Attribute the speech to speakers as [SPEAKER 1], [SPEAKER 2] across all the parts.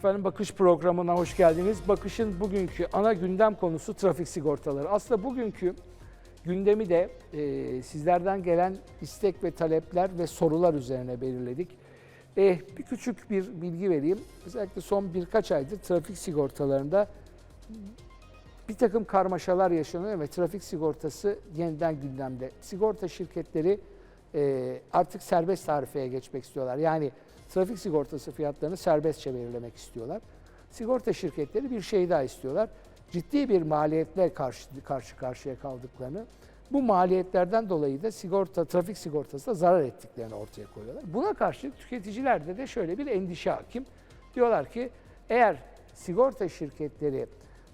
[SPEAKER 1] Efendim Bakış programına hoş geldiniz. Bakış'ın bugünkü ana gündem konusu trafik sigortaları. Aslında bugünkü gündemi de e, sizlerden gelen istek ve talepler ve sorular üzerine belirledik. E, bir küçük bir bilgi vereyim. Özellikle son birkaç aydır trafik sigortalarında bir takım karmaşalar yaşanıyor ve trafik sigortası yeniden gündemde. Sigorta şirketleri e, artık serbest tarifeye geçmek istiyorlar. Yani trafik sigortası fiyatlarını serbestçe belirlemek istiyorlar. Sigorta şirketleri bir şey daha istiyorlar. Ciddi bir maliyetle karşı, karşı karşıya kaldıklarını, bu maliyetlerden dolayı da sigorta, trafik sigortası da zarar ettiklerini ortaya koyuyorlar. Buna karşılık tüketicilerde de şöyle bir endişe hakim. Diyorlar ki eğer sigorta şirketleri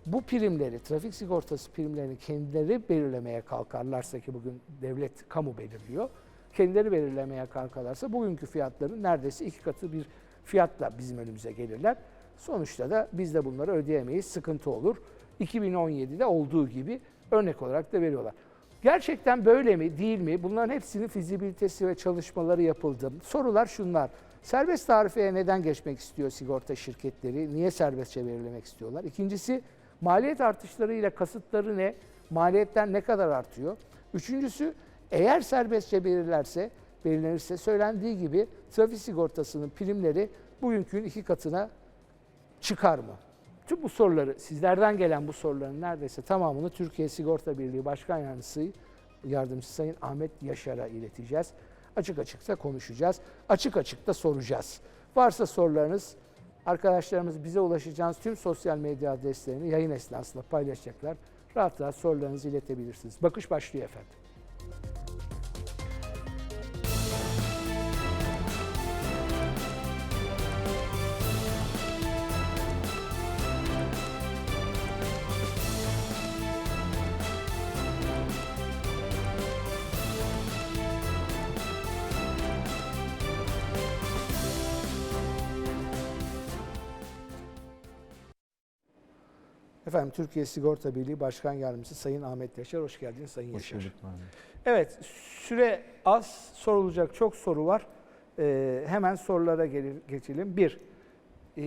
[SPEAKER 1] bu primleri, trafik sigortası primlerini kendileri belirlemeye kalkarlarsa ki bugün devlet, kamu belirliyor. Kendileri belirlemeye kalkarlarsa bugünkü fiyatların neredeyse iki katı bir fiyatla bizim önümüze gelirler. Sonuçta da biz de bunları ödeyemeyiz, sıkıntı olur. 2017'de olduğu gibi örnek olarak da veriyorlar. Gerçekten böyle mi, değil mi? Bunların hepsinin fizibilitesi ve çalışmaları yapıldı. Sorular şunlar. Serbest tarifeye neden geçmek istiyor sigorta şirketleri? Niye serbestçe belirlemek istiyorlar? İkincisi, maliyet artışlarıyla kasıtları ne? Maliyetler ne kadar artıyor? Üçüncüsü, eğer serbestçe belirlerse, belirlenirse söylendiği gibi trafik sigortasının primleri bugünkünün iki katına çıkar mı? Tüm bu soruları, sizlerden gelen bu soruların neredeyse tamamını Türkiye Sigorta Birliği Başkan Yardımcısı, Yardımcısı Sayın Ahmet Yaşar'a ileteceğiz. Açık açık da konuşacağız. Açık açık da soracağız. Varsa sorularınız arkadaşlarımız bize ulaşacağınız tüm sosyal medya adreslerini yayın esnasında paylaşacaklar. Rahat rahat sorularınızı iletebilirsiniz. Bakış başlıyor efendim. Efendim Türkiye Sigorta Birliği Başkan Yardımcısı Sayın Ahmet Yaşar. Hoş geldiniz Sayın
[SPEAKER 2] Hoş
[SPEAKER 1] Yaşar.
[SPEAKER 2] bulduk.
[SPEAKER 1] Evet, süre az, sorulacak çok soru var. Ee, hemen sorulara gelir, geçelim. Bir, e,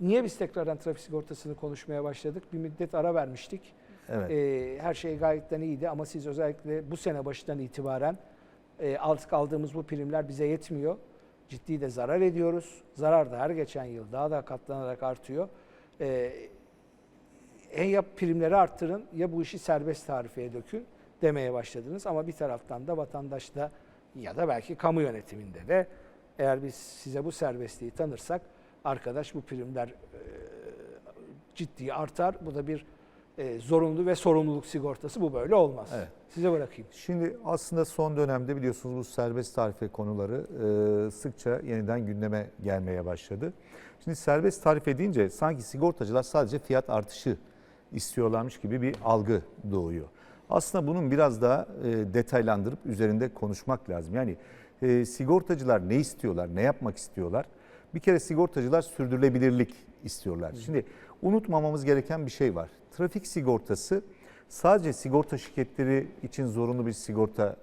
[SPEAKER 1] niye biz tekrardan trafik sigortasını konuşmaya başladık? Bir müddet ara vermiştik.
[SPEAKER 2] Evet.
[SPEAKER 1] Ee, her şey gayetten iyiydi ama siz özellikle bu sene başından itibaren e, artık aldığımız bu primler bize yetmiyor. Ciddi de zarar ediyoruz. Zarar da her geçen yıl daha da katlanarak artıyor. En ya primleri arttırın ya bu işi serbest tarifeye dökün demeye başladınız. Ama bir taraftan da vatandaş da ya da belki kamu yönetiminde de eğer biz size bu serbestliği tanırsak arkadaş bu primler e, ciddi artar. Bu da bir e, zorunlu ve sorumluluk sigortası. Bu böyle olmaz.
[SPEAKER 2] Evet.
[SPEAKER 1] Size bırakayım.
[SPEAKER 2] Şimdi aslında son dönemde biliyorsunuz bu serbest tarife konuları e, sıkça yeniden gündeme gelmeye başladı. Şimdi serbest tarife deyince sanki sigortacılar sadece fiyat artışı istiyorlarmış gibi bir algı doğuyor. Aslında bunun biraz daha e, detaylandırıp üzerinde konuşmak lazım. Yani e, sigortacılar ne istiyorlar, ne yapmak istiyorlar? Bir kere sigortacılar sürdürülebilirlik istiyorlar. Şimdi unutmamamız gereken bir şey var. Trafik sigortası sadece sigorta şirketleri için zorunlu bir sigorta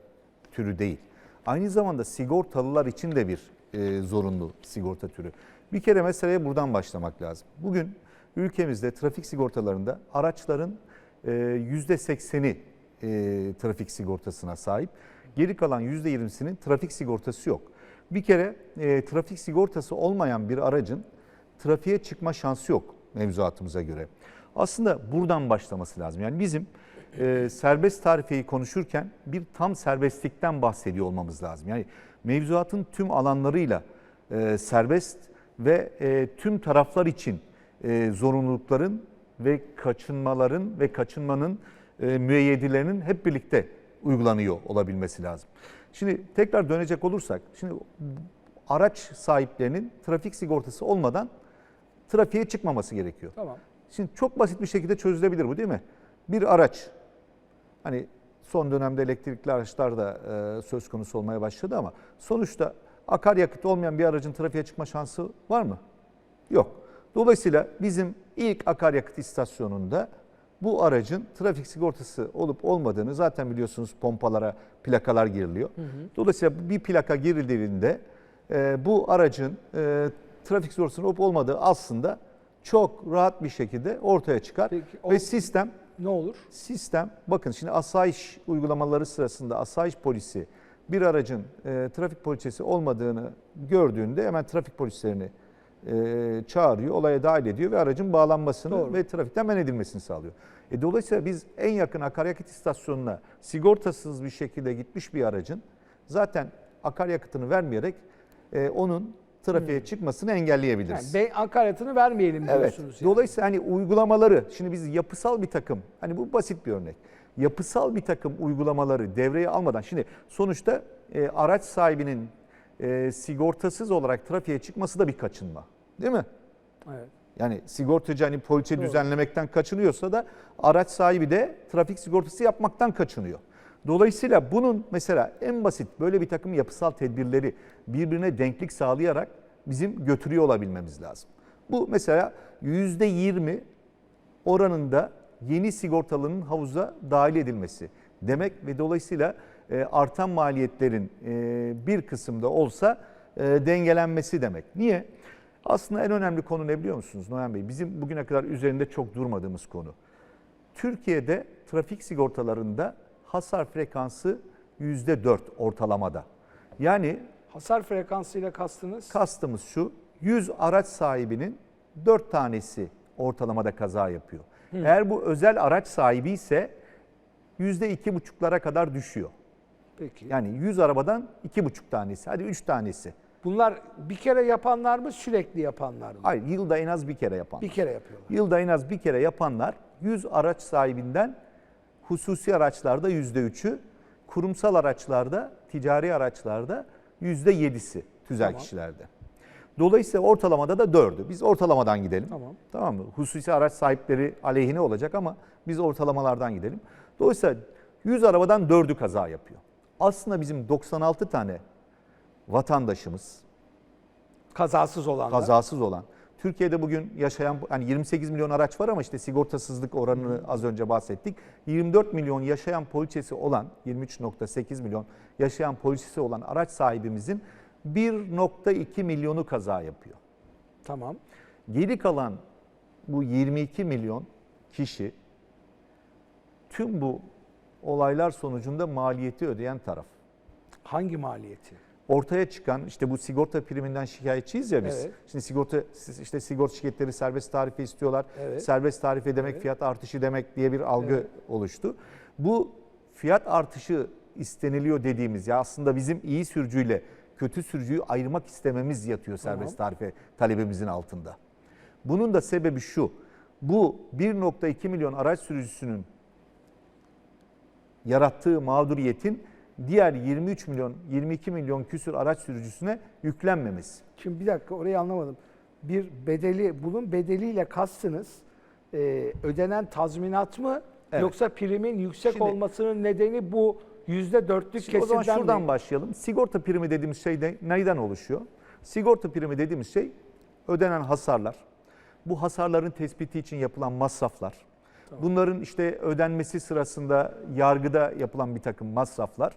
[SPEAKER 2] türü değil. Aynı zamanda sigortalılar için de bir e, zorunlu sigorta türü. Bir kere meseleye buradan başlamak lazım. Bugün ülkemizde trafik sigortalarında araçların e, %80'i e, trafik sigortasına sahip. Geri kalan %20'sinin trafik sigortası yok. Bir kere e, trafik sigortası olmayan bir aracın trafiğe çıkma şansı yok mevzuatımıza göre. Aslında buradan başlaması lazım. Yani bizim e, serbest tarifeyi konuşurken bir tam serbestlikten bahsediyor olmamız lazım. Yani mevzuatın tüm alanlarıyla e, serbest ve e, tüm taraflar için e, zorunlulukların ve kaçınmaların ve kaçınmanın e, müeyyedilerinin hep birlikte uygulanıyor olabilmesi lazım. Şimdi tekrar dönecek olursak, şimdi araç sahiplerinin trafik sigortası olmadan trafiğe çıkmaması gerekiyor.
[SPEAKER 1] Tamam.
[SPEAKER 2] Şimdi çok basit bir şekilde çözülebilir bu değil mi? Bir araç, hani son dönemde elektrikli araçlar da e, söz konusu olmaya başladı ama sonuçta akaryakıt olmayan bir aracın trafiğe çıkma şansı var mı? Yok. Dolayısıyla bizim ilk akaryakıt istasyonunda bu aracın trafik sigortası olup olmadığını zaten biliyorsunuz pompalara plakalar giriliyor. Dolayısıyla bir plaka girildiğinde e, bu aracın e, trafik sigortasının olup olmadığı aslında çok rahat bir şekilde ortaya çıkar.
[SPEAKER 1] Peki, o-
[SPEAKER 2] Ve sistem
[SPEAKER 1] Ne olur?
[SPEAKER 2] Sistem bakın şimdi asayiş uygulamaları sırasında asayiş polisi bir aracın e, trafik poliçesi olmadığını gördüğünde hemen trafik polislerini e, çağırıyor, olaya dahil ediyor ve aracın bağlanmasını
[SPEAKER 1] Doğru.
[SPEAKER 2] ve trafikten men edilmesini sağlıyor. E, dolayısıyla biz en yakın akaryakıt istasyonuna sigortasız bir şekilde gitmiş bir aracın zaten akaryakıtını vermeyerek e, onun trafiğe çıkmasını
[SPEAKER 1] Yani
[SPEAKER 2] engelleyebiliriz.
[SPEAKER 1] be, akaryatını vermeyelim
[SPEAKER 2] Evet.
[SPEAKER 1] diyorsunuz. yani.
[SPEAKER 2] Dolayısıyla hani uygulamaları şimdi biz yapısal bir takım hani bu basit bir örnek. Yapısal bir takım uygulamaları devreye almadan şimdi sonuçta e, araç sahibinin e, sigortasız olarak trafiğe çıkması da bir kaçınma. Değil mi?
[SPEAKER 1] Evet.
[SPEAKER 2] Yani sigortacı hani poliçe
[SPEAKER 1] Doğru.
[SPEAKER 2] düzenlemekten kaçınıyorsa da araç sahibi de trafik sigortası yapmaktan kaçınıyor. Dolayısıyla bunun mesela en basit böyle bir takım yapısal tedbirleri birbirine denklik sağlayarak bizim götürüyor olabilmemiz lazım. Bu mesela %20 oranında yeni sigortalının havuza dahil edilmesi demek ve dolayısıyla e, artan maliyetlerin e, bir kısımda olsa e, dengelenmesi demek. Niye? Aslında en önemli konu ne biliyor musunuz Noyan Bey? Bizim bugüne kadar üzerinde çok durmadığımız konu. Türkiye'de trafik sigortalarında hasar frekansı %4 ortalamada. Yani
[SPEAKER 1] Hasar frekansıyla kastınız?
[SPEAKER 2] Kastımız şu, 100 araç sahibinin 4 tanesi ortalamada kaza yapıyor. Eğer bu özel araç sahibi ise %2,5'lara kadar düşüyor.
[SPEAKER 1] Peki.
[SPEAKER 2] Yani 100 arabadan 2,5 tanesi, hadi 3 tanesi.
[SPEAKER 1] Bunlar bir kere yapanlar mı sürekli yapanlar mı?
[SPEAKER 2] Hayır, yılda en az bir kere yapan.
[SPEAKER 1] Bir kere yapıyorlar.
[SPEAKER 2] Yılda en az bir kere yapanlar 100 araç sahibinden hususi araçlarda %3'ü, kurumsal araçlarda, ticari araçlarda %7'si tüzel
[SPEAKER 1] Tamam.
[SPEAKER 2] kişilerde. Dolayısıyla ortalamada da 4'ü. Biz ortalamadan gidelim.
[SPEAKER 1] Tamam.
[SPEAKER 2] Tamam mı? Hususi araç sahipleri aleyhine olacak ama biz ortalamalardan gidelim. Dolayısıyla 100 arabadan 4'ü kaza yapıyor. Aslında bizim 96 tane vatandaşımız
[SPEAKER 1] Kazasız olanlar.
[SPEAKER 2] kazasız olan. Türkiye'de bugün yaşayan hani 28 milyon araç var ama işte sigortasızlık oranını az önce bahsettik. 24 milyon yaşayan poliçesi olan 23.8 milyon yaşayan poliçesi olan araç sahibimizin 1.2 milyonu kaza yapıyor.
[SPEAKER 1] Tamam.
[SPEAKER 2] Geri kalan bu 22 milyon kişi tüm bu olaylar sonucunda maliyeti ödeyen taraf.
[SPEAKER 1] Hangi maliyeti?
[SPEAKER 2] Ortaya çıkan işte bu sigorta priminden şikayetçiyiz ya biz.
[SPEAKER 1] Evet.
[SPEAKER 2] Şimdi sigorta işte sigorta şirketleri serbest tarife istiyorlar.
[SPEAKER 1] Evet.
[SPEAKER 2] Serbest tarife demek
[SPEAKER 1] Evet.
[SPEAKER 2] fiyat artışı demek diye bir algı
[SPEAKER 1] Evet.
[SPEAKER 2] oluştu. Bu fiyat artışı isteniliyor dediğimiz ya aslında bizim iyi sürücüyle kötü sürücüyü ayırmak istememiz yatıyor serbest tarife talebimizin altında. Bunun da sebebi şu. Bu 1.2 milyon araç sürücüsünün yarattığı mağduriyetin diğer 23 milyon, 22 milyon küsür araç sürücüsüne yüklenmemesi.
[SPEAKER 1] Şimdi bir dakika orayı anlamadım. Bir bedeli, bunun bedeliyle kastınız e, ödenen tazminat mı
[SPEAKER 2] Evet.
[SPEAKER 1] yoksa primin yüksek
[SPEAKER 2] Şimdi-
[SPEAKER 1] olmasının nedeni bu yüzde dörtlük
[SPEAKER 2] Şimdi o zaman
[SPEAKER 1] kesimden
[SPEAKER 2] şuradan
[SPEAKER 1] mi?
[SPEAKER 2] başlayalım. Sigorta primi dediğimiz şey de neyden oluşuyor? Sigorta primi dediğimiz şey ödenen hasarlar. Bu hasarların tespiti için yapılan masraflar. Bunların işte ödenmesi sırasında yargıda yapılan bir takım masraflar.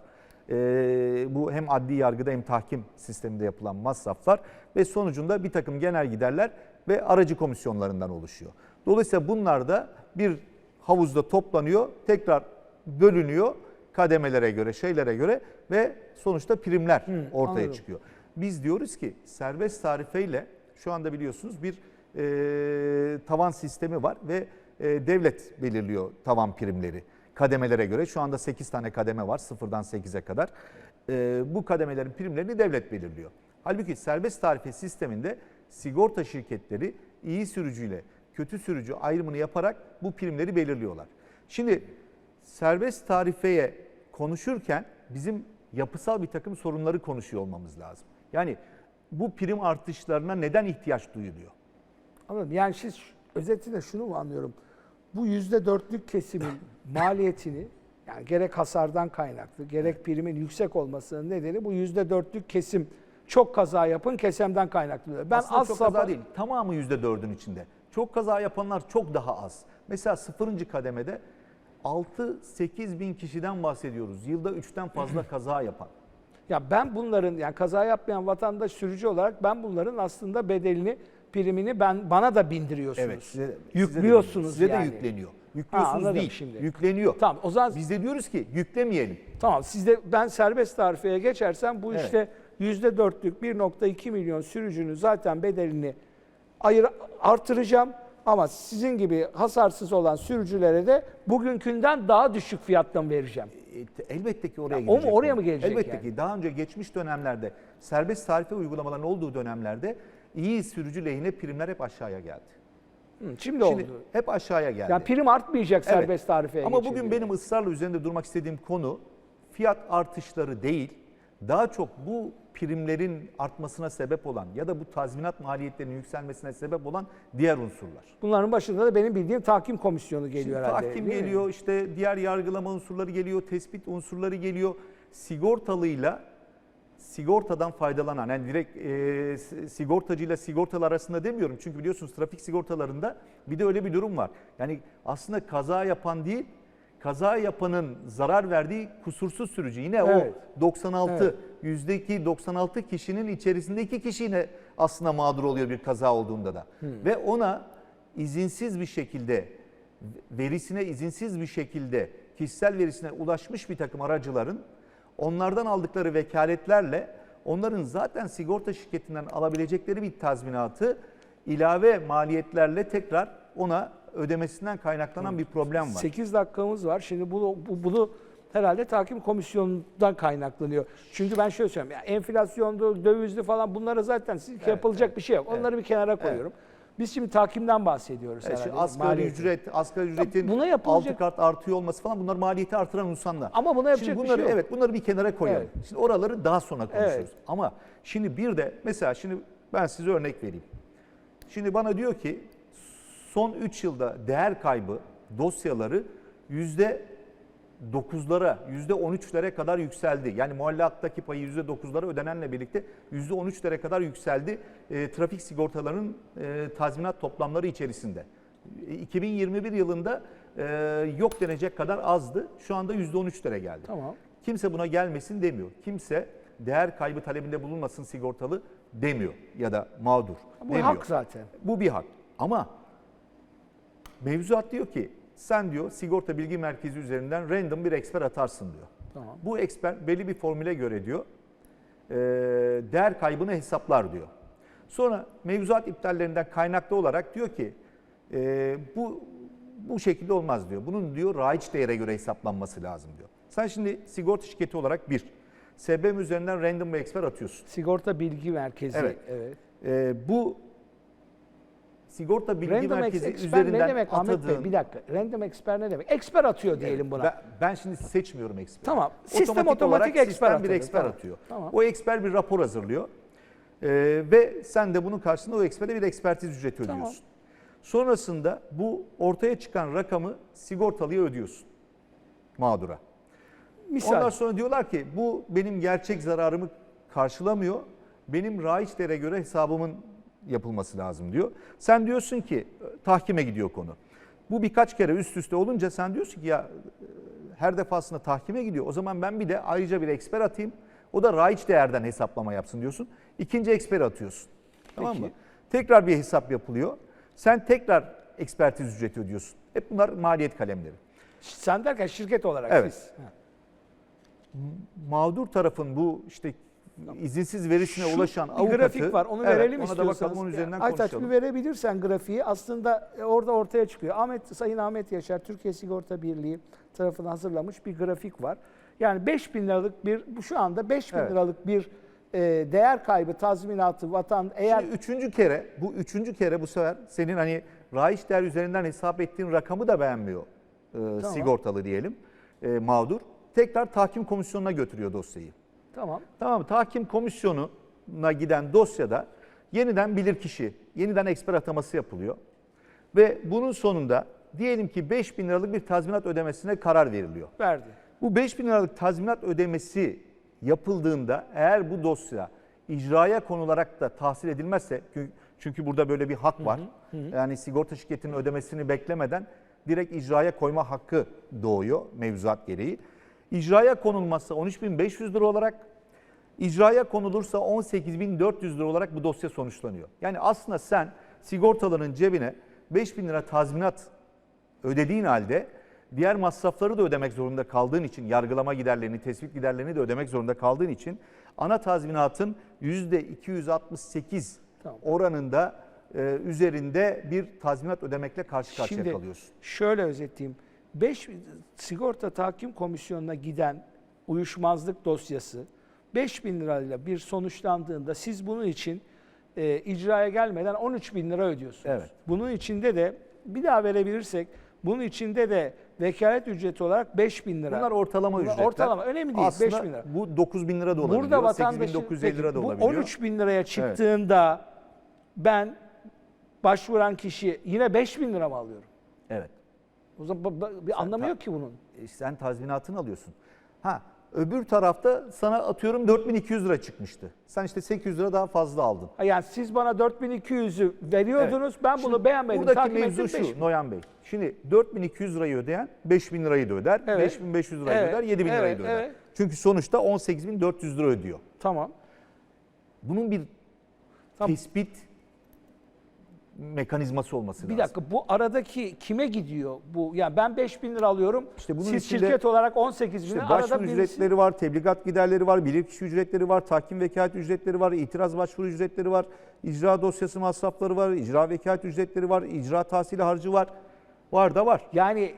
[SPEAKER 2] Ee, bu hem adli yargıda hem tahkim sisteminde yapılan masraflar ve sonucunda bir takım genel giderler ve aracı komisyonlarından oluşuyor. Dolayısıyla bunlar da bir havuzda toplanıyor, tekrar bölünüyor kademelere göre, şeylere göre ve sonuçta primler ortaya
[SPEAKER 1] anladım.
[SPEAKER 2] çıkıyor. Biz diyoruz ki serbest tarifeyle şu anda biliyorsunuz bir e, tavan sistemi var ve e, devlet belirliyor tavan primleri kademelere göre. Şu anda 8 tane kademe var sıfırdan 8'e kadar. E, bu kademelerin primlerini devlet belirliyor. Halbuki serbest tarife sisteminde sigorta şirketleri iyi sürücüyle kötü sürücü ayrımını yaparak bu primleri belirliyorlar. Şimdi serbest tarifeye konuşurken bizim yapısal bir takım sorunları konuşuyor olmamız lazım. Yani bu prim artışlarına neden ihtiyaç duyuluyor?
[SPEAKER 1] Anladım. Yani siz özetinde şunu mu anlıyorum? Bu yüzde dörtlük kesimin maliyetini yani gerek hasardan kaynaklı gerek primin yüksek olmasının nedeni bu yüzde dörtlük kesim çok kaza yapın kesemden kaynaklı. diyor. Ben
[SPEAKER 2] Aslında
[SPEAKER 1] az
[SPEAKER 2] çok kaza değil. Tamamı %4'ün içinde. Çok kaza yapanlar çok daha az. Mesela sıfırıncı kademede 6-8 bin kişiden bahsediyoruz. Yılda 3'ten fazla kaza yapan.
[SPEAKER 1] Ya ben bunların yani kaza yapmayan vatandaş sürücü olarak ben bunların aslında bedelini primini ben bana da bindiriyorsunuz.
[SPEAKER 2] Evet. Size,
[SPEAKER 1] Yüklüyorsunuz
[SPEAKER 2] size de,
[SPEAKER 1] yani.
[SPEAKER 2] size de yükleniyor. Yüklüyorsunuz
[SPEAKER 1] anladım
[SPEAKER 2] değil.
[SPEAKER 1] şimdi.
[SPEAKER 2] Yükleniyor.
[SPEAKER 1] Tamam o zaman
[SPEAKER 2] Biz de diyoruz ki yüklemeyelim.
[SPEAKER 1] tamam sizde ben serbest tarifeye geçersem bu
[SPEAKER 2] Evet.
[SPEAKER 1] işte yüzde dörtlük 1.2 milyon sürücünün zaten bedelini ayır, artıracağım. Ama sizin gibi hasarsız olan sürücülere de bugünkünden daha düşük fiyattan vereceğim.
[SPEAKER 2] E, Elbette ki oraya
[SPEAKER 1] Ya o mu,
[SPEAKER 2] gidecek.
[SPEAKER 1] oraya mı gelecek
[SPEAKER 2] Elbette
[SPEAKER 1] yani?
[SPEAKER 2] ki daha önce geçmiş dönemlerde serbest tarife uygulamaların olduğu dönemlerde iyi sürücü lehine primler hep aşağıya geldi.
[SPEAKER 1] Hı, şimdi,
[SPEAKER 2] Şimdi
[SPEAKER 1] oldu.
[SPEAKER 2] hep aşağıya geldi.
[SPEAKER 1] Yani prim artmayacak
[SPEAKER 2] Evet.
[SPEAKER 1] serbest tarifeye
[SPEAKER 2] Ama bugün benim ısrarla üzerinde durmak istediğim konu fiyat artışları değil, daha çok bu primlerin artmasına sebep olan ya da bu tazminat maliyetlerinin yükselmesine sebep olan diğer unsurlar.
[SPEAKER 1] Bunların başında da benim bildiğim tahkim komisyonu geliyor
[SPEAKER 2] Şimdi
[SPEAKER 1] herhalde.
[SPEAKER 2] tahkim
[SPEAKER 1] değil mi?
[SPEAKER 2] geliyor, işte diğer yargılama unsurları geliyor, tespit unsurları geliyor. Sigortalıyla sigortadan faydalanan, yani direkt e, sigortacıyla sigortalı arasında demiyorum. Çünkü biliyorsunuz trafik sigortalarında bir de öyle bir durum var. Yani aslında kaza yapan değil, kaza yapanın zarar verdiği kusursuz sürücü. Yine
[SPEAKER 1] Evet.
[SPEAKER 2] o 96,
[SPEAKER 1] Evet.
[SPEAKER 2] yüzdeki 96 kişinin içerisinde iki kişi yine aslında mağdur oluyor bir kaza olduğunda da. Ve ona izinsiz bir şekilde verisine izinsiz bir şekilde kişisel verisine ulaşmış bir takım aracıların onlardan aldıkları vekaletlerle onların zaten sigorta şirketinden alabilecekleri bir tazminatı ilave maliyetlerle tekrar ona ödemesinden kaynaklanan bir problem var.
[SPEAKER 1] 8 dakikamız var. Şimdi bunu, bu, bunu herhalde tahkim komisyonundan kaynaklanıyor. Çünkü ben şöyle söyleyeyim. Ya enflasyondu, dövizli falan bunlara zaten siz- yapılacak bir şey yok. Onları bir kenara koyuyorum. Biz şimdi tahkimden bahsediyoruz
[SPEAKER 2] Evet,
[SPEAKER 1] herhalde.
[SPEAKER 2] asgari
[SPEAKER 1] maliyeti.
[SPEAKER 2] ücret, asgari ücretin
[SPEAKER 1] buna yapılacak-
[SPEAKER 2] 6 kat artıyor olması falan bunlar maliyeti artıran unsurlar.
[SPEAKER 1] Ama buna yapacak
[SPEAKER 2] şimdi
[SPEAKER 1] bir
[SPEAKER 2] bunları,
[SPEAKER 1] şey yok.
[SPEAKER 2] Evet bunları bir kenara koyalım.
[SPEAKER 1] Evet.
[SPEAKER 2] Şimdi oraları daha sonra konuşuruz.
[SPEAKER 1] Evet.
[SPEAKER 2] Ama şimdi bir de mesela şimdi ben size örnek vereyim. Şimdi bana diyor ki son 3 yılda değer kaybı dosyaları yüzde 9'lara, yüzde 13'lere kadar yükseldi. Yani muallaktaki payı yüzde 9'lara ödenenle birlikte yüzde 13'lere kadar yükseldi. E, trafik sigortalarının e, tazminat toplamları içerisinde. E, 2021 yılında e, yok denecek kadar azdı. Şu anda yüzde 13'lere geldi.
[SPEAKER 1] Tamam.
[SPEAKER 2] Kimse buna gelmesin demiyor. Kimse değer kaybı talebinde bulunmasın sigortalı demiyor ya da mağdur
[SPEAKER 1] Bu
[SPEAKER 2] demiyor.
[SPEAKER 1] hak zaten.
[SPEAKER 2] Bu bir hak. Ama mevzuat diyor ki sen diyor sigorta bilgi merkezi üzerinden random bir eksper atarsın diyor.
[SPEAKER 1] Tamam.
[SPEAKER 2] Bu eksper belli bir formüle göre diyor e, değer kaybını hesaplar diyor. Sonra mevzuat iptallerinden kaynaklı olarak diyor ki e, bu bu şekilde olmaz diyor. Bunun diyor raiç değere göre hesaplanması lazım diyor. Sen şimdi sigorta şirketi olarak bir SBM üzerinden random bir eksper atıyorsun.
[SPEAKER 1] Sigorta bilgi merkezi.
[SPEAKER 2] Evet.
[SPEAKER 1] evet.
[SPEAKER 2] E, bu sigorta bilgi
[SPEAKER 1] Random
[SPEAKER 2] merkezi
[SPEAKER 1] Expert
[SPEAKER 2] üzerinden
[SPEAKER 1] ne demek Ahmet Bey?
[SPEAKER 2] atadığın
[SPEAKER 1] Bir dakika. Random Expert ne demek? Eksper atıyor diyelim buna.
[SPEAKER 2] Ben, ben şimdi seçmiyorum eksper.
[SPEAKER 1] Tamam. Sistem otomatik
[SPEAKER 2] sistem bir eksper
[SPEAKER 1] Tamam.
[SPEAKER 2] atıyor.
[SPEAKER 1] Tamam.
[SPEAKER 2] O eksper bir rapor hazırlıyor. Ee, ve sen de bunun karşısında o ekspere bir ekspertiz ücreti
[SPEAKER 1] Tamam.
[SPEAKER 2] ödüyorsun. Sonrasında bu ortaya çıkan rakamı sigortalıya ödüyorsun. Mağdura.
[SPEAKER 1] Misal.
[SPEAKER 2] Ondan sonra diyorlar ki bu benim gerçek zararımı karşılamıyor. Benim raiç değere göre hesabımın yapılması lazım diyor. Sen diyorsun ki tahkime gidiyor konu. Bu birkaç kere üst üste olunca sen diyorsun ki ya her defasında tahkime gidiyor. O zaman ben bir de ayrıca bir eksper atayım. O da raiç değerden hesaplama yapsın diyorsun. İkinci eksper atıyorsun. Tamam mı?
[SPEAKER 1] Peki.
[SPEAKER 2] Tekrar bir hesap yapılıyor. Sen tekrar ekspertiz ücreti ödüyorsun. Hep bunlar maliyet kalemleri.
[SPEAKER 1] Sen derken şirket olarak
[SPEAKER 2] Evet.
[SPEAKER 1] siz. Ha.
[SPEAKER 2] mağdur tarafın bu işte izinsiz verisine
[SPEAKER 1] Şu
[SPEAKER 2] ulaşan
[SPEAKER 1] bir
[SPEAKER 2] avukatı
[SPEAKER 1] grafik var. Onu
[SPEAKER 2] Evet,
[SPEAKER 1] verelim
[SPEAKER 2] ona da
[SPEAKER 1] istiyorsanız.
[SPEAKER 2] bakalım onun üzerinden
[SPEAKER 1] Aytaç
[SPEAKER 2] konuşalım.
[SPEAKER 1] bir verebilirsen grafiği aslında e, orada ortaya çıkıyor. Ahmet Sayın Ahmet Yaşar Türkiye Sigorta Birliği tarafından hazırlamış bir grafik var. Yani 5000 liralık bir şu anda 5000
[SPEAKER 2] Evet.
[SPEAKER 1] liralık bir e, değer kaybı tazminatı vatan eğer
[SPEAKER 2] Şimdi üçüncü kere bu üçüncü kere bu sefer senin hani raiç değer üzerinden hesap ettiğin rakamı da beğenmiyor e, sigortalı diyelim e, mağdur. Tekrar tahkim komisyonuna götürüyor dosyayı.
[SPEAKER 1] Tamam
[SPEAKER 2] Tamam? Tahkim komisyonuna giden dosyada yeniden bilirkişi, yeniden eksper ataması yapılıyor. Ve bunun sonunda diyelim ki 5000 liralık bir tazminat ödemesine karar veriliyor.
[SPEAKER 1] verdi.
[SPEAKER 2] Bu 5000 liralık tazminat ödemesi yapıldığında eğer bu dosya icraya konularak da tahsil edilmezse çünkü- burada böyle bir hak var. Yani sigorta şirketinin ödemesini beklemeden direkt icraya koyma hakkı doğuyor mevzuat gereği. İcraya konulmazsa 13.500 lira olarak icraya konulursa 18.400 lira olarak bu dosya sonuçlanıyor. Yani aslında sen sigortaların cebine 5.000 lira tazminat ödediğin halde diğer masrafları da ödemek zorunda kaldığın için, yargılama giderlerini, tespit giderlerini de ödemek zorunda kaldığın için ana tazminatın %268
[SPEAKER 1] Tamam.
[SPEAKER 2] oranında e, üzerinde bir tazminat ödemekle karşı karşıya
[SPEAKER 1] Şimdi
[SPEAKER 2] kalıyorsun.
[SPEAKER 1] şöyle özetleyeyim. 5 sigorta tahkim komisyonuna giden uyuşmazlık dosyası 5 bin lirayla bir sonuçlandığında siz bunun için e, icraya gelmeden 13 bin lira ödüyorsunuz.
[SPEAKER 2] Evet.
[SPEAKER 1] Bunun içinde de bir daha verebilirsek bunun içinde de vekalet ücreti olarak 5 bin lira.
[SPEAKER 2] Bunlar ortalama
[SPEAKER 1] Bunlar
[SPEAKER 2] ücretler.
[SPEAKER 1] ortalama, önemli değil,
[SPEAKER 2] Aslında
[SPEAKER 1] 5 bin lira.
[SPEAKER 2] bu 9 bin lira da olabiliyor,
[SPEAKER 1] Burada vatandaşın
[SPEAKER 2] 8950 lira da
[SPEAKER 1] Peki, bu
[SPEAKER 2] olabiliyor.
[SPEAKER 1] 13 bin liraya çıktığında ben başvuran kişi yine 5 bin lira mı alıyorum?
[SPEAKER 2] Evet.
[SPEAKER 1] O zaman bir anlamı
[SPEAKER 2] ta-
[SPEAKER 1] yok ki bunun.
[SPEAKER 2] E, sen tazminatını alıyorsun. Ha öbür tarafta sana atıyorum 4200 lira çıkmıştı. Sen işte 800 lira daha fazla aldın.
[SPEAKER 1] Yani siz bana 4200'ü veriyordunuz. Ben bunu
[SPEAKER 2] Şimdi
[SPEAKER 1] beğenmedim.
[SPEAKER 2] Buradaki
[SPEAKER 1] takip
[SPEAKER 2] mevzu şu
[SPEAKER 1] bin.
[SPEAKER 2] Noyan Bey. Şimdi 4200 lirayı ödeyen 5000 lirayı da öder.
[SPEAKER 1] Evet.
[SPEAKER 2] 5500 lirayı
[SPEAKER 1] Evet,
[SPEAKER 2] öder, 7000 lirayı
[SPEAKER 1] evet,
[SPEAKER 2] da öder.
[SPEAKER 1] evet.
[SPEAKER 2] Çünkü sonuçta 18400 lira ödüyor.
[SPEAKER 1] Tamam.
[SPEAKER 2] Bunun bir
[SPEAKER 1] Tamam.
[SPEAKER 2] tespit mekanizması olması lazım.
[SPEAKER 1] Bir dakika bu aradaki kime gidiyor bu? Yani ben 5000 lira alıyorum.
[SPEAKER 2] İşte bunun
[SPEAKER 1] siz
[SPEAKER 2] içinde-
[SPEAKER 1] şirket olarak 18 bin
[SPEAKER 2] İşte
[SPEAKER 1] lira.
[SPEAKER 2] başvuru
[SPEAKER 1] Arada birisi-
[SPEAKER 2] ücretleri var, tebligat giderleri var, bilirkişi ücretleri var, tahkim vekalet ücretleri var, itiraz başvuru ücretleri var, icra dosyası masrafları var, icra vekalet ücretleri var, icra tahsili harcı var. Var da var.
[SPEAKER 1] Yani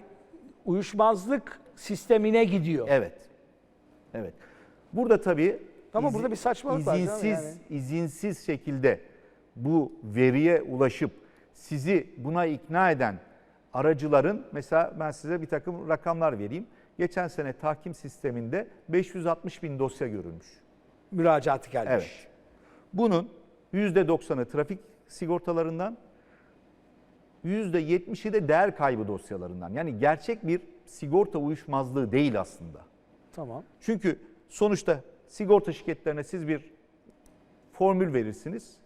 [SPEAKER 1] uyuşmazlık sistemine gidiyor.
[SPEAKER 2] Evet. Evet. Burada tabii
[SPEAKER 1] Ama burada bir saçmalık var canım
[SPEAKER 2] izinsiz,
[SPEAKER 1] yani.
[SPEAKER 2] izinsiz şekilde bu veriye ulaşıp sizi buna ikna eden aracıların mesela ben size bir takım rakamlar vereyim. Geçen sene tahkim sisteminde 560 bin dosya görülmüş.
[SPEAKER 1] Müracaatı gelmiş.
[SPEAKER 2] Evet. Bunun %90'ı trafik sigortalarından, %70'i de değer kaybı dosyalarından. Yani gerçek bir sigorta uyuşmazlığı değil aslında.
[SPEAKER 1] Tamam.
[SPEAKER 2] Çünkü sonuçta sigorta şirketlerine siz bir formül verirsiniz.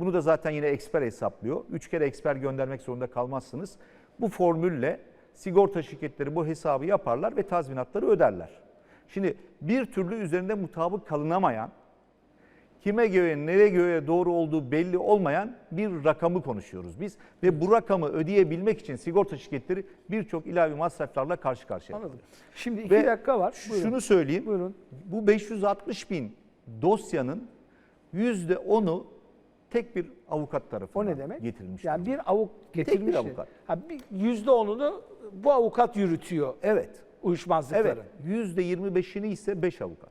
[SPEAKER 2] Bunu da zaten yine eksper hesaplıyor. Üç kere eksper göndermek zorunda kalmazsınız. Bu formülle sigorta şirketleri bu hesabı yaparlar ve tazminatları öderler. Şimdi bir türlü üzerinde mutabık kalınamayan, kime göre nereye göre doğru olduğu belli olmayan bir rakamı konuşuyoruz biz. Ve bu rakamı ödeyebilmek için sigorta şirketleri birçok ilave masraflarla karşı karşıya.
[SPEAKER 1] Anladım. Şimdi iki
[SPEAKER 2] Ve
[SPEAKER 1] dakika var. Buyurun.
[SPEAKER 2] Şunu söyleyeyim.
[SPEAKER 1] Buyurun.
[SPEAKER 2] Bu 560 bin dosyanın %10'u tek bir avukat
[SPEAKER 1] O
[SPEAKER 2] tarafından
[SPEAKER 1] ne demek?
[SPEAKER 2] getirilmiş.
[SPEAKER 1] Yani
[SPEAKER 2] durumda.
[SPEAKER 1] bir avuk getirmiş.
[SPEAKER 2] avukat.
[SPEAKER 1] Ha, bir yüzde onunu bu avukat yürütüyor
[SPEAKER 2] Evet.
[SPEAKER 1] uyuşmazlıkları.
[SPEAKER 2] Evet. %25'ini ise 5 avukat.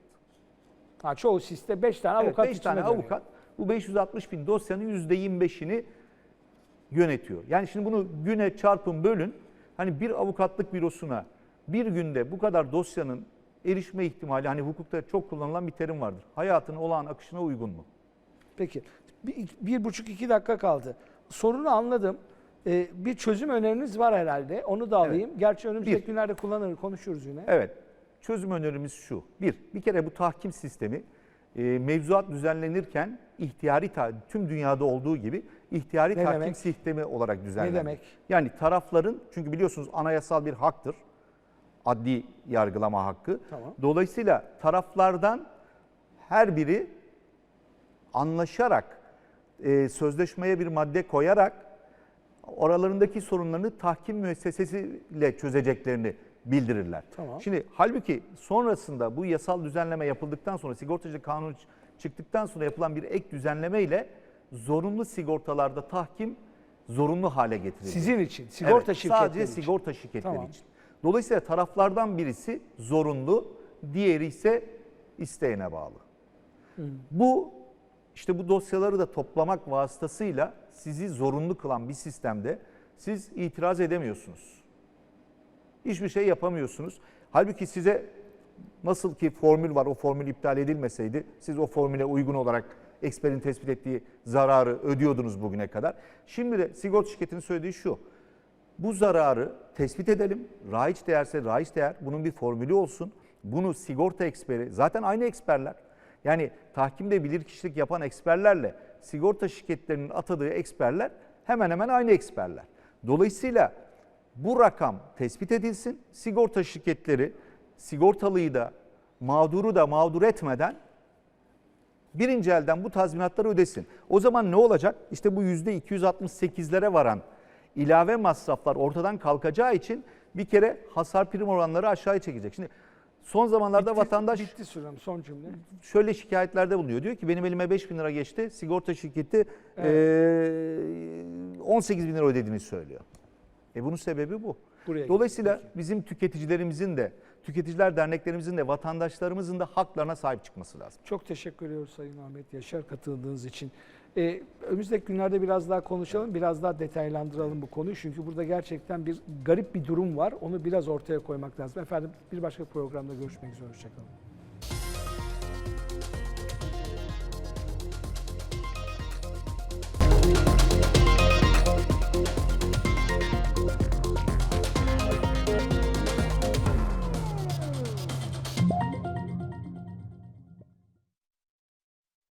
[SPEAKER 1] Ha, çoğu siste 5 tane
[SPEAKER 2] Evet,
[SPEAKER 1] avukat
[SPEAKER 2] 5
[SPEAKER 1] içine
[SPEAKER 2] tane
[SPEAKER 1] dönüyor.
[SPEAKER 2] avukat bu 560 bin dosyanın %25'ini yönetiyor. Yani şimdi bunu güne çarpın bölün. Hani bir avukatlık bürosuna bir günde bu kadar dosyanın erişme ihtimali hani hukukta çok kullanılan bir terim vardır. Hayatın olağan akışına uygun mu?
[SPEAKER 1] Peki. Bir, bir buçuk iki dakika kaldı. Sorunu anladım. Ee, bir çözüm öneriniz var herhalde. Onu da alayım. Gerçi önümüzdeki
[SPEAKER 2] Bir.
[SPEAKER 1] günlerde kullanır, konuşuruz yine.
[SPEAKER 2] Evet. Çözüm önerimiz şu. Bir, bir kere bu tahkim sistemi e, mevzuat düzenlenirken ihtiyari tüm dünyada olduğu gibi ihtiyari
[SPEAKER 1] Ne
[SPEAKER 2] tahkim
[SPEAKER 1] demek?
[SPEAKER 2] sistemi olarak düzenlendi.
[SPEAKER 1] demek?
[SPEAKER 2] Yani tarafların çünkü biliyorsunuz anayasal bir haktır. Adli yargılama hakkı.
[SPEAKER 1] Tamam.
[SPEAKER 2] Dolayısıyla taraflardan her biri anlaşarak e, sözleşmeye bir madde koyarak oralarındaki sorunlarını tahkim müessesesiyle çözeceklerini bildirirler.
[SPEAKER 1] Tamam.
[SPEAKER 2] Şimdi halbuki sonrasında bu yasal düzenleme yapıldıktan sonra sigortacı kanunu çıktıktan sonra yapılan bir ek düzenleme ile zorunlu sigortalarda tahkim zorunlu hale getirildi.
[SPEAKER 1] Sizin için, sigorta
[SPEAKER 2] Evet,
[SPEAKER 1] şirketleri
[SPEAKER 2] Sadece
[SPEAKER 1] için.
[SPEAKER 2] sigorta şirketleri
[SPEAKER 1] Tamam.
[SPEAKER 2] için. Dolayısıyla taraflardan birisi zorunlu, diğeri ise isteğine bağlı. Bu işte bu dosyaları da toplamak vasıtasıyla sizi zorunlu kılan bir sistemde siz itiraz edemiyorsunuz. Hiçbir şey yapamıyorsunuz. Halbuki size nasıl ki formül var o formül iptal edilmeseydi siz o formüle uygun olarak eksperin tespit ettiği zararı ödüyordunuz bugüne kadar. Şimdi de sigorta şirketinin söylediği şu. Bu zararı tespit edelim. Raiç değerse raiç değer. Bunun bir formülü olsun. Bunu sigorta eksperi, zaten aynı eksperler. Yani tahkimde bilirkişilik yapan eksperlerle sigorta şirketlerinin atadığı eksperler hemen hemen aynı eksperler. Dolayısıyla bu rakam tespit edilsin. Sigorta şirketleri sigortalıyı da mağduru da mağdur etmeden birinci elden bu tazminatları ödesin. O zaman ne olacak? İşte bu yüzde 268'lere varan ilave masraflar ortadan kalkacağı için bir kere hasar prim oranları aşağıya çekecek. Şimdi son zamanlarda
[SPEAKER 1] Bitti-
[SPEAKER 2] vatandaş
[SPEAKER 1] Bitti sürem son cümle.
[SPEAKER 2] şöyle şikayetlerde bulunuyor. Diyor ki benim elime 5 bin lira geçti. Sigorta şirketi eee, 18 bin lira ödediğini söylüyor. E bunun sebebi bu.
[SPEAKER 1] Buraya
[SPEAKER 2] Dolayısıyla
[SPEAKER 1] geldik.
[SPEAKER 2] bizim tüketicilerimizin de, tüketiciler derneklerimizin de, vatandaşlarımızın da haklarına sahip çıkması lazım.
[SPEAKER 1] Çok teşekkür ediyoruz Sayın Ahmet Yaşar katıldığınız için. Ee, önümüzdeki günlerde biraz daha konuşalım, biraz daha detaylandıralım bu konuyu. Çünkü burada gerçekten bir garip bir durum var. Onu biraz ortaya koymak lazım. Efendim bir başka programda görüşmek üzere. Hoşçakalın.